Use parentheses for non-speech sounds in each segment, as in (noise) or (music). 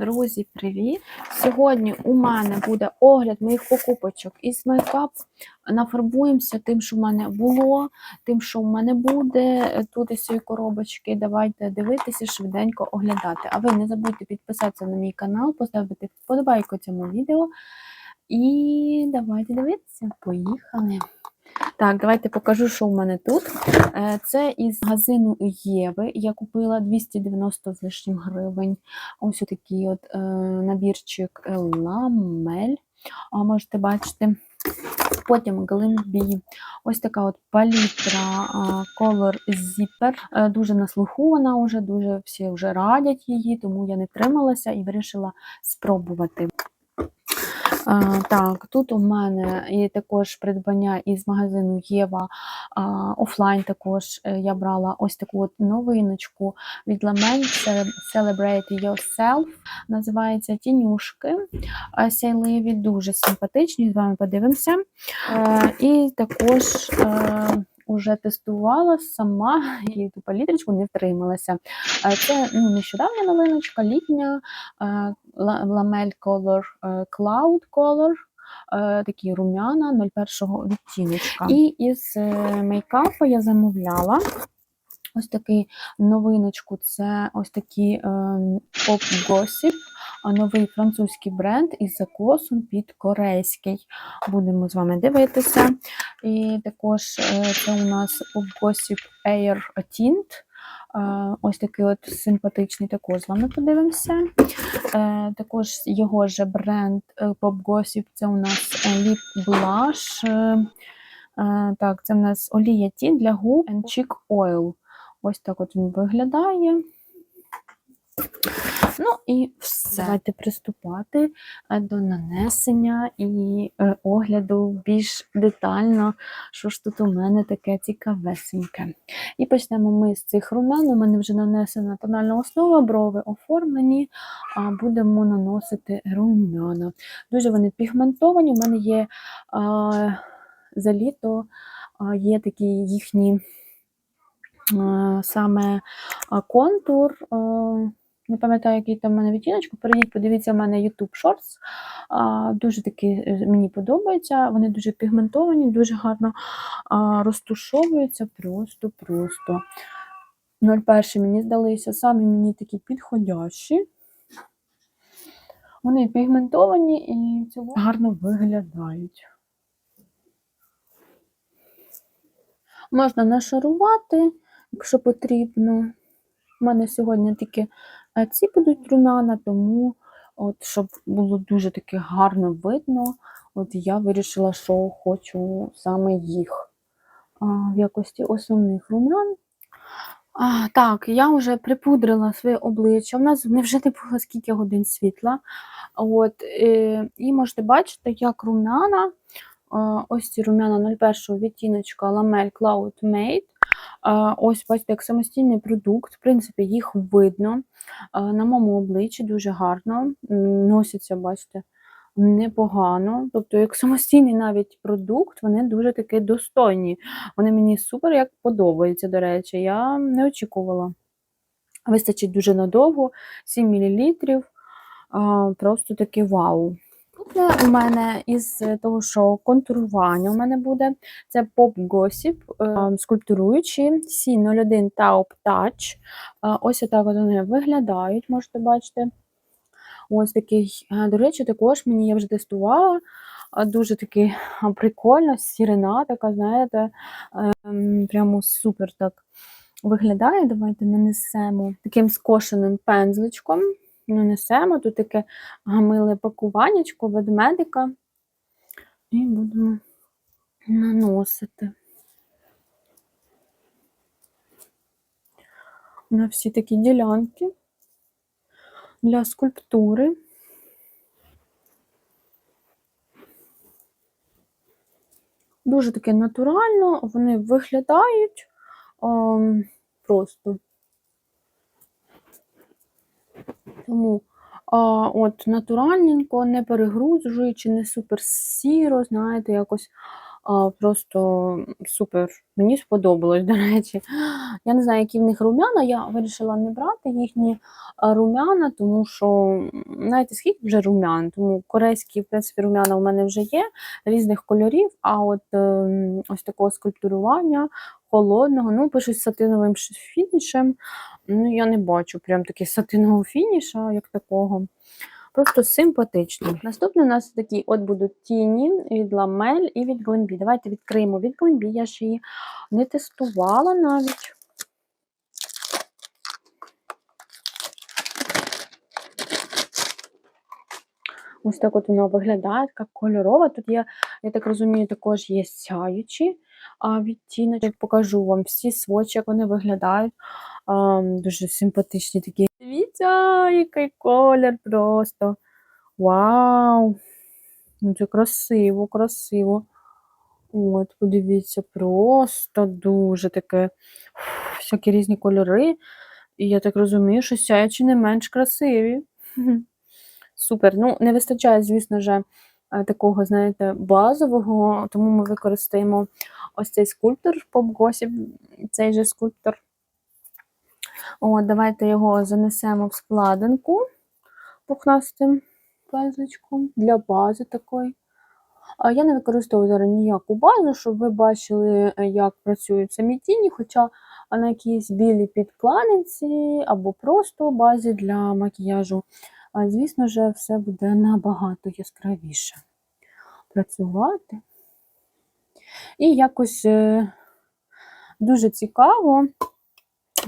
Друзі, привіт! Сьогодні у мене буде огляд моїх покупочок із мейкап. Нафарбуємося тим, що в мене було, тим, що в мене буде тут із цієї коробочки. Давайте дивитися, швиденько оглядати. А ви не забудьте підписатися на мій канал, поставити вподобайку цьому відео. І давайте дивитися. Поїхали! Так, давайте покажу, що в мене тут. Е, Це із магазину Єви. Я купила 290 з лишнім гривень. Ось такий от е, набірчик ламель. Можете бачити. Потім Glimby. Ось така от палітра Color Zipper. Е, Дуже на слуху вона вже, дуже всі вже радять її, тому я не трималася і вирішила спробувати. А, Так, тут у мене є також придбання із магазину Єва а, офлайн. Також е, я брала ось таку от новиночку від Ламель Celebrate Yourself. Називається тінюшки а, сяйливі, дуже симпатичні. З вами подивимося. А, І також. Е, Уже тестувала сама (laughs) і ту палітрочку не втрималася. Це ну, нещодавня новиночка, літня е, Ламель Color е, Cloud Color. е, Такі рум'яна 01 відтіночка. І із мейкапу я замовляла ось такий новиночку. Це ось Gossip, а новий французький бренд із закосом під корейський. Будемо з вами дивитися. І також е, це у нас Gossip Air Tint. Е, Ось такий от симпатичний, також з вами подивимося. Е, Також його же бренд Pop Gossip, це у нас Lip Blush. Так, це у нас олія тінь для губ and Cheek Oil. Ось так от він виглядає. Ну і все. Давайте приступати е, до нанесення і е, огляду більш детально, що ж тут у мене таке цікавесеньке. І почнемо ми з цих румян. У мене вже нанесена тональна основа, брови оформлені, а будемо наносити румяна. Дуже вони пігментовані. У мене є а, за літо а, є такі їхні саме контур. Не пам'ятаю, який там в мене відтіночку. Перейдіть, подивіться, в мене YouTube Shorts. А, Дуже такі е, мені подобаються. Вони дуже пігментовані, дуже гарно а, розтушовуються. Просто-просто. 01 мені здалися, самі мені такі підходящі. Вони пігментовані і цілому гарно виглядають. Можна нашарувати, якщо потрібно. У мене сьогодні е, ці будуть румяна, тому, от, щоб було дуже таке гарно видно, от я вирішила, що хочу саме їх а, в якості основних румян. А, так, я вже припудрила своє обличчя. У нас вже не було скільки годин світла. От, е, і можете бачити, як румяна, ось ці румяна 01 відтіночка Lamel Cloud Made. Ось, бачите, як самостійний продукт, в принципі, їх видно. На моєму обличчі дуже гарно. Носяться, бачите, непогано. Тобто, як самостійний навіть продукт, вони дуже таки достойні. Вони мені супер як подобаються, до речі, я не очікувала. Вистачить дуже надовго, 7 мл. Просто таке вау. Тут у мене із того, що контурування у мене буде, це Pop Gossip, е, скульптуруючі C01 Taupe Touch. Е, Ось отак от вони виглядають, можете бачити. Ось такий, е, до речі, також мені я вже тестувала. Дуже такий а, прикольно, сірена така, знаєте, ем, прямо супер так виглядає. Давайте нанесемо таким скошеним пензличком. Нанесемо тут таке гамиле пакуваннячко ведмедика. І будемо наносити. На всі такі ділянки для скульптури. Дуже таке натурально, вони виглядають ем, просто. Тому а, от натуральненько, не перегрузуючи, не супер сіро, знаєте, якось А, Просто супер. Мені сподобалось, до речі. Я не знаю, які в них румяна. Я вирішила не брати їхні румяна, тому що, знаєте, скільки вже румян, тому корейські, в принципі, румяна у мене вже є різних кольорів, а от ем, ось такого скульптурування холодного, ну, пишуть з сатиновим фінішем. Ну, я не бачу прям таки сатинового фініша, як такого. Просто симпатичний. Наступне у нас такі от будуть тіні від Ламель і від Glenbee. Давайте відкриємо від Glenbee. Я ж її не тестувала навіть. Ось так от вона виглядає, така кольорова. Тут є, я так розумію, також є сяючі відтіночок. Покажу вам всі свочі, як вони виглядають. А, дуже симпатичні такі. Дивіться, який колір просто. Вау! Ну, це красиво, красиво. От, подивіться, просто дуже таке всякі різні кольори. І я так розумію, що сяючі не менш красиві. (laughs) Супер. Ну, не вистачає, звісно ж, е, такого, знаєте, базового, тому ми використаємо ось цей скульптор Pop Gossip, цей же скульптор. От, давайте його занесемо в складинку пухнастим пензличком для бази такої. Я не використовую зараз ніяку базу, щоб ви бачили, е, як працюють самі тіні, хоча на якійсь білій підкладинці або просто базі для макіяжу, звісно ж, все буде набагато яскравіше працювати. І якось е, дуже цікаво,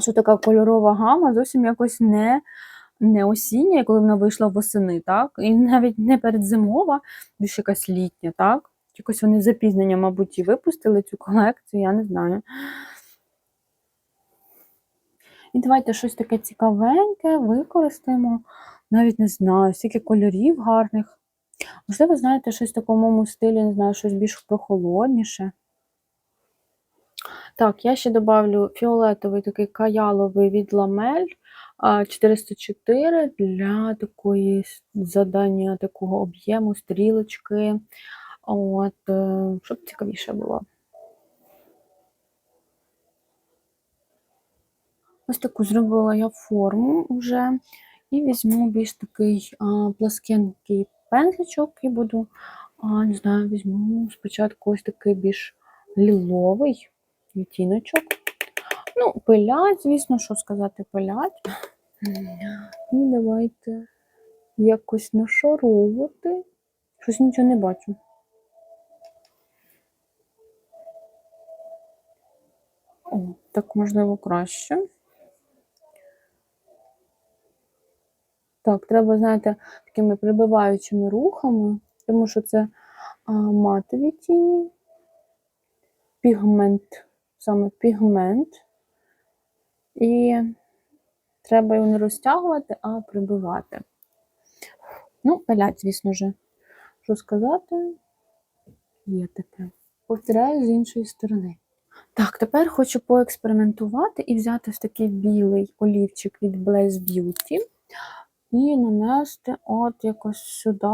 що така кольорова гама зовсім якось не, не осіння, коли вона вийшла восени, так? І навіть не передзимова, більш якась літня, так? Якось вони з запізненням, мабуть, і випустили цю колекцію, я не знаю. І давайте щось таке цікавеньке використаємо. Навіть не знаю, стільки кольорів гарних. Можливо, знаєте, щось в такому стилі, не знаю, щось більш прохолодніше. Так, я ще добавлю фіолетовий такий каяловий від ламель 404 для такої задання такого об'єму, стрілочки. От, е, щоб цікавіше було. Ось таку зробила я форму вже. І візьму більш такий а, пласкенький пензличок і буду, а, не знаю, візьму спочатку ось такий більш ліловий відтіночок. Ну, пилять, звісно, що сказати, пилять. І давайте якось нашаровувати. Щось нічого не бачу. О, так можливо краще. Так, треба, знаєте, такими прибиваючими рухами, тому що це а, матові тіні, пігмент, саме пігмент. І треба його не розтягувати, а прибивати. Ну, пилять, звісно ж. Що сказати? Є таке. Повторяю з іншої сторони. Так, тепер хочу поекспериментувати і взяти ось такий білий олівчик від Blaze Beauty і нанести от якось сюди.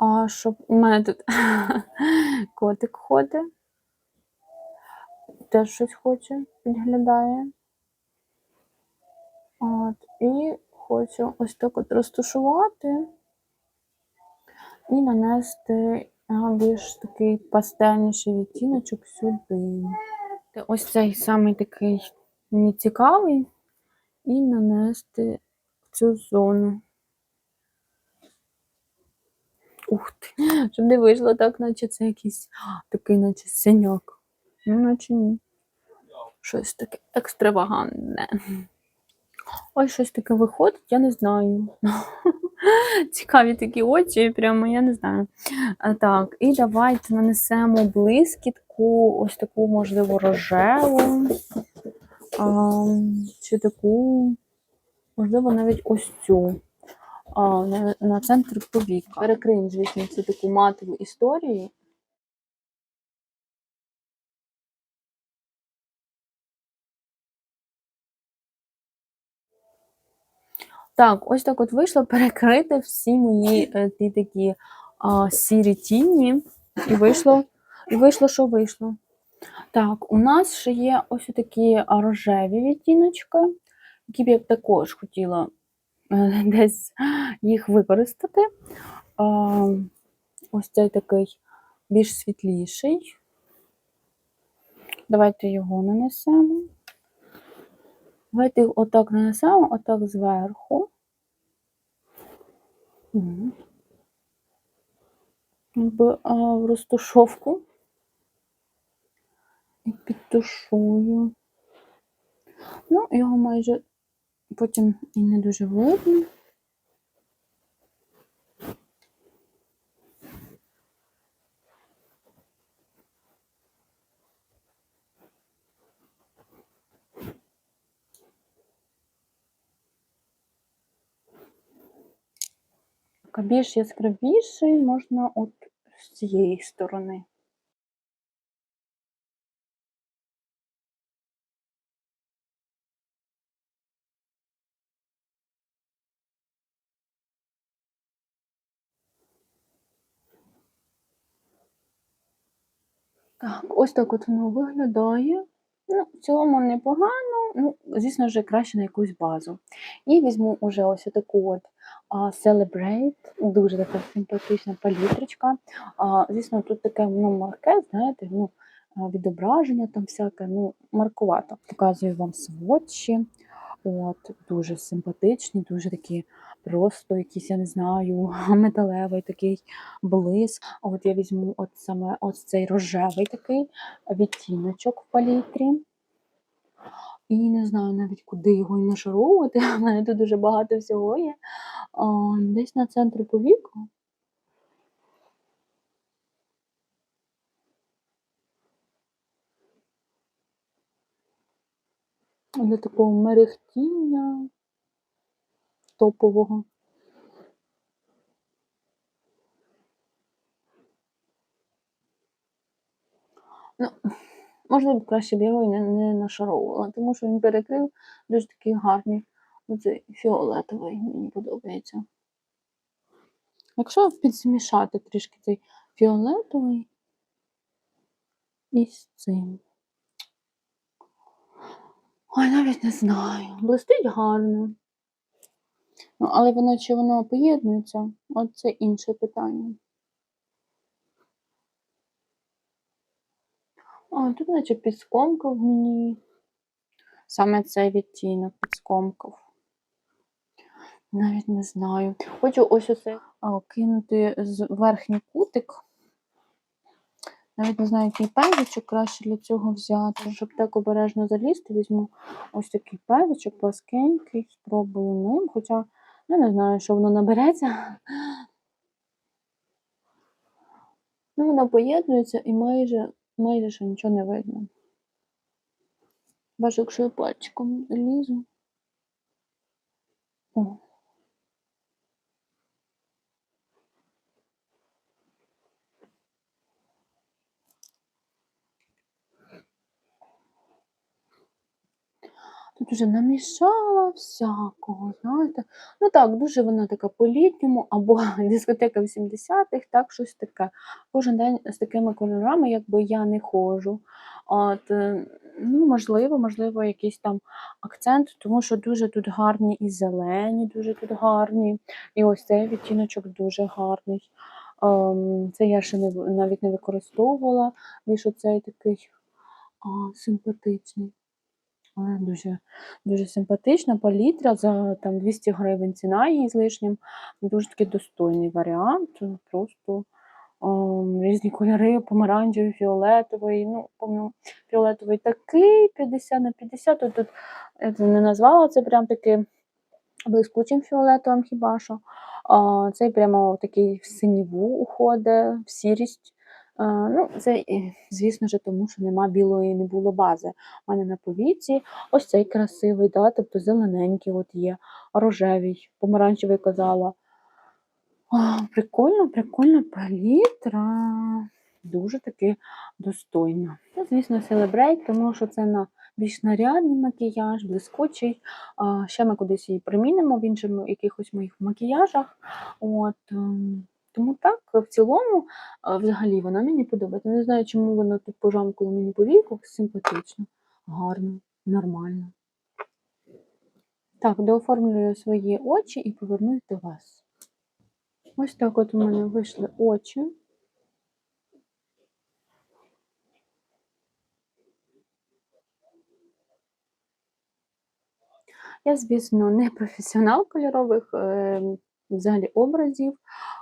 А щоб у мене тут (laughs) котик ходить, теж щось хоче, підглядає. От, і хочу ось так от розташувати і нанести більш такий пастельніший відтіночок сюди. Ось цей самий такий мені цікавий, і нанести в цю зону. Ух ти, щоб не вийшло так, наче це якийсь такий, наче синяк. Ну, наче ні. Щось таке екстравагантне. Ой, щось таке виходить, я не знаю. (laughs) Цікаві такі очі, прямо я не знаю. А, так, і давайте нанесемо блискітку, ось таку, можливо, рожеву. А, чи таку, можливо, навіть ось цю. А, на, на центр повіка. Перекриємо, звісно, цю таку матову історію. Так, ось так от вийшло перекрити всі мої е, ті такі а, сірі тіні. І вийшло, і вийшло, що вийшло. Так, у нас ще є ось такі рожеві відтіночки, які б я також хотіла е, (laughs) десь їх використати. Ось цей такий більш світліший. Давайте його нанесемо. Давайте їх отак нанесемо, отак зверху. Якби, в розтушовку. Підтушую. Ну, його майже потім і не дуже видно. Більш яскравіший можна от з цієї сторони. Так, ось так от воно виглядає. Ну, в цілому непогано, ну, звісно вже краще на якусь базу. І візьму уже ось таку от а, Celebrate, дуже така симпатична палітрочка. А, звісно, тут таке ну, марке, знаєте, ну, відображення там всяке, ну, маркувато. Показую вам сводчі. От, дуже симпатичні, дуже такі просто якісь, я не знаю, (laughs) металевий такий блиск. А От я візьму от саме ось цей рожевий такий відтіночок в палітрі. І не знаю навіть, куди його і нашаровувати. (laughs) У мене тут дуже багато всього є. Десь на центрі повіку. Для такого мерехтіння топового. Ну, можливо, краще б його і не, не нашаровувала, тому що він перекрив дуже такий гарний. Оцей фіолетовий мені подобається. Якщо підзмішати трішки цей фіолетовий із цим. Ой, навіть не знаю. Блистить гарно. Ну, але воно чи воно поєднується, от це інше питання. А, тут наче підскомкав мені. Саме цей відтінок підскомкав. Навіть не знаю. Хочу ось оце кинути з верхній кутик. Навіть не знаю, який пензичок краще для цього взяти. Щоб так обережно залізти, візьму ось такий пензичок, пласкенький, спробую ним. Хоча я не знаю, що воно набереться. Ну, воно поєднується і майже, майже що нічого не видно. Бачу, якщо я пальчиком лізу. О. Тут уже намішала всякого, знаєте. Ну так, дуже вона така по-літньому, або (laughs) дискотека 80-х, так, щось таке. Кожен день з такими кольорами, якби я не ходжу. От, е, ну, можливо, можливо, якийсь там акцент, тому що дуже тут гарні і зелені, дуже тут гарні. І ось цей відтіночок дуже гарний. Ем, Це я ще не, навіть не використовувала, більш оцей такий а, симпатичний. Але дуже, дуже симпатична палітра за там 200 гривень ціна її з лишнім. Дуже такий достойний варіант. Просто ем, різні кольори, помаранчевий, фіолетовий. Ну, фіолетовий такий 50 на 50. Тут, я не назвала це прям таки блискучим фіолетовим хіба що. А, цей прямо такий в синіву уходить, в сірість. Ну, це, звісно ж, тому що нема білої, не було бази. У мене на повіці ось цей красивий, да, тобто зелененький от є, рожевий, помаранчевий казала. А, прикольно, прикольна палітра. Дуже таки достойна. Це, звісно, Celebrate, тому що це на більш нарядний макіяж, блискучий. Ще ми кудись її примінимо в інших якихось моїх макіяжах. От, ем, Тому так, в цілому, взагалі, вона мені подобається. Не знаю, чому вона тут пожамкала мені по віках, симпатично, гарно, нормально. Так, дооформлюю свої очі і повернусь до вас. Ось так от у мене вийшли очі. Я, звісно, не професіонал кольорових е, взагалі образів.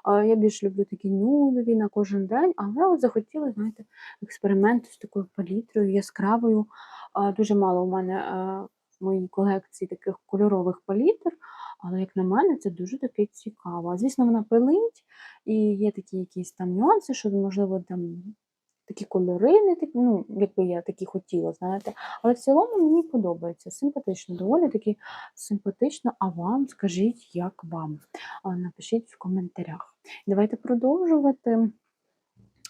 Я більш люблю такі нюдові на кожен день, але от захотіла, знаєте, експерименту з такою палітрою яскравою. Дуже мало у мене е, в моїй колекції таких кольорових палітр, але, як на мене, це дуже таки цікаво. Звісно, вона пилить, і є такі якісь там нюанси, що, можливо, там такі кольори, не такі, ну, якби я такі хотіла, знаєте. Але в цілому мені подобається. Симпатично, доволі таки симпатично. А вам скажіть, як вам? Напишіть в коментарях. Давайте продовжувати.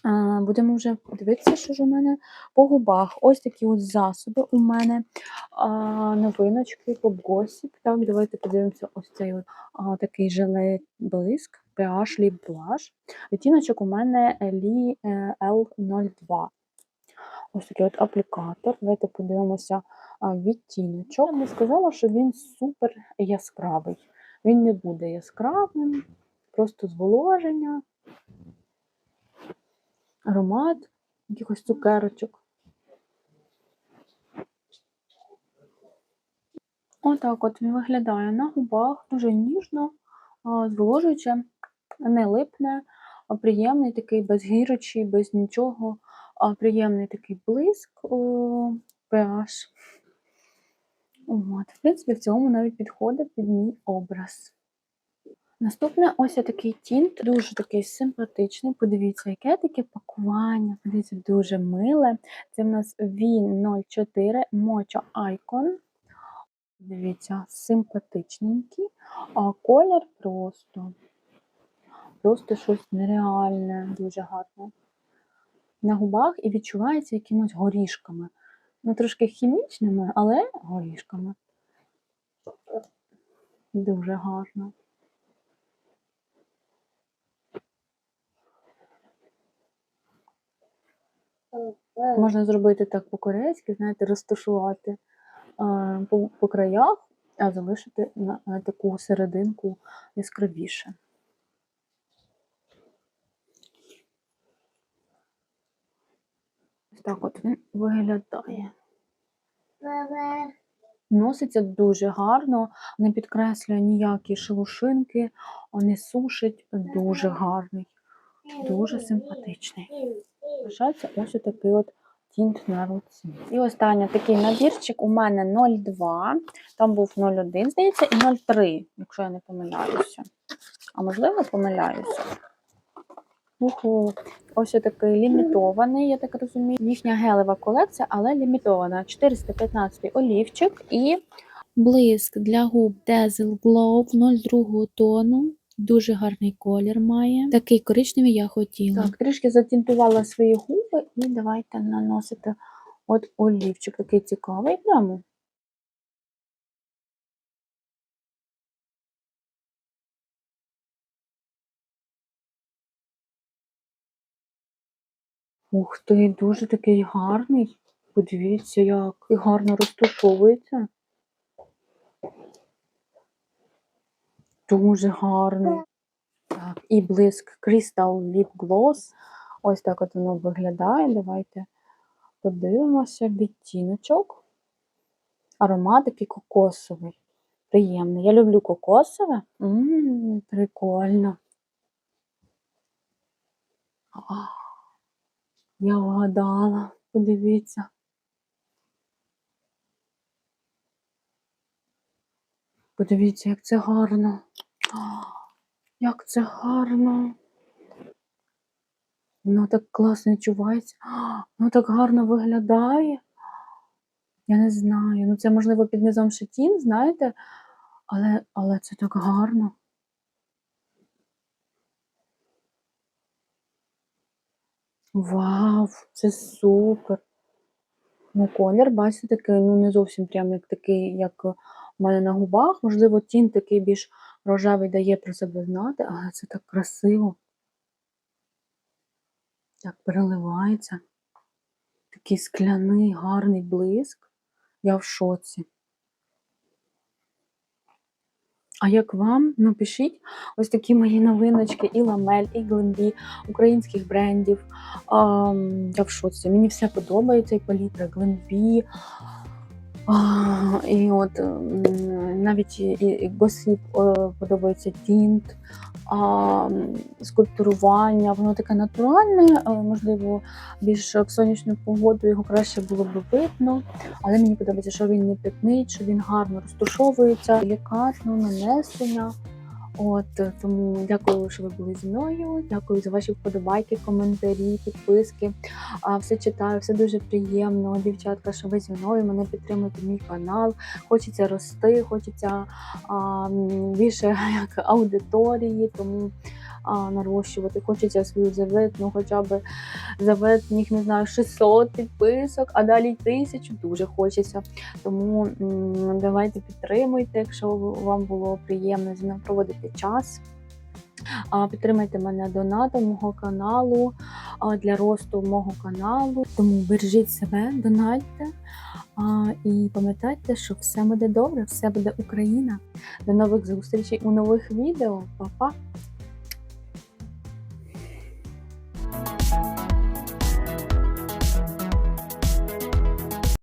А, Будемо вже дивитися, що ж у мене по губах. Ось такі от засоби у мене а, новиночки, поп-госіп. Так, давайте подивимося ось цей от, а, такий желе блиск, PH Lip Blush. Відтіночок у мене е, L02. Ось такий от аплікатор. Давайте подивимося відтіночок. Я не сказала, що він супер яскравий. Він не буде яскравим, просто зволоження, аромат якихось цукерочок. Отак от він виглядає на губах, дуже ніжно, зволожуюче, не липне, приємний такий, без гірочі, без нічого, приємний такий блиск pH. От, в принципі, в цьому навіть підходить під мій образ. Наступне ось такий тінт, дуже такий симпатичний. Подивіться, яке таке пакування. Подивіться, дуже миле. Це в нас Він 04 Mocha Icon. Дивіться, симпатичненький, а колір просто, просто щось нереальне, дуже гарне. На губах і відчувається якимось горішками. Ну, трошки хімічними, але горішками. Дуже гарно. Можна зробити так по-корейськи, знаєте, розташувати по, по краях, а залишити на, на таку серединку яскравіше. Ось так от він виглядає. Носиться дуже гарно, не підкреслює ніякі шелушинки, не сушить, дуже гарний, дуже симпатичний. Лишається ось такий от тінт на руці. І останній такий набірчик у мене 0,2, там був 0,1, здається, і 0,3, якщо я не помиляюся. А можливо, помиляюся. Уху. Ось такий лімітований, я так розумію. Їхня гелева колекція, але лімітована. 415 олівчик і блиск для губ Dazzle Glow 02 тону. Дуже гарний колір має. Такий коричневий я хотіла. Так, трішки затінтувала свої губи і давайте наносити от олівчик. Такий цікавий прямо. Ух ти, дуже такий гарний. Подивіться, як і гарно розташовується. Дуже гарний. Так, і блиск Crystal Lip Gloss. Ось так от воно виглядає. Давайте подивимося відтіночок. Аромат такий кокосовий. Приємний. Я люблю кокосове. Ммм, прикольно. А, я вгадала, подивіться. Подивіться, як це гарно. Як це гарно. Воно так класно відчувається. Воно так гарно виглядає. Я не знаю. Ну, це, можливо, під низом шитін, знаєте, але, але це так гарно. Вау, це супер. Ну, колір, бачите, такий, ну, не зовсім прям як такий, як у мене на губах. Можливо, тінь такий більш рожевий дає про себе знати, але це так красиво. Так переливається. Такий скляний гарний блиск. Я в шоці. А як вам? Напишіть ось такі мої новиночки, і ламель, і глембі українських брендів. Я в шоці. Мені все подобається, і палітра глембі. І от навіть і, госіп е, подобається тінт, а, скульптурування, воно таке натуральне, е, можливо, більш в сонячну погоду його краще було б видно. Але мені подобається, що він не пятнить, що він гарно розташовується, делікатно нанесення. От е, тому дякую, що ви були зі мною. Дякую за ваші вподобайки, коментарі, підписки. А, все читаю, все дуже приємно. Дівчатка, що ви зі мною мене підтримуєте мій канал. Хочеться рости, хочеться а, більше (laughs) як аудиторії, тому а, нарощувати. Хочеться свою заветну, хоча б заветних, не знаю, 600 підписок, а далі тисячу дуже хочеться. Тому давайте підтримуйте, якщо вам було приємно зі мною проводити час. Підтримайте мене донатом мого каналу для росту мого каналу. Тому бережіть себе, донатьте і пам'ятайте, що все буде добре, все буде Україна. До нових зустрічей у нових відео. Па-па!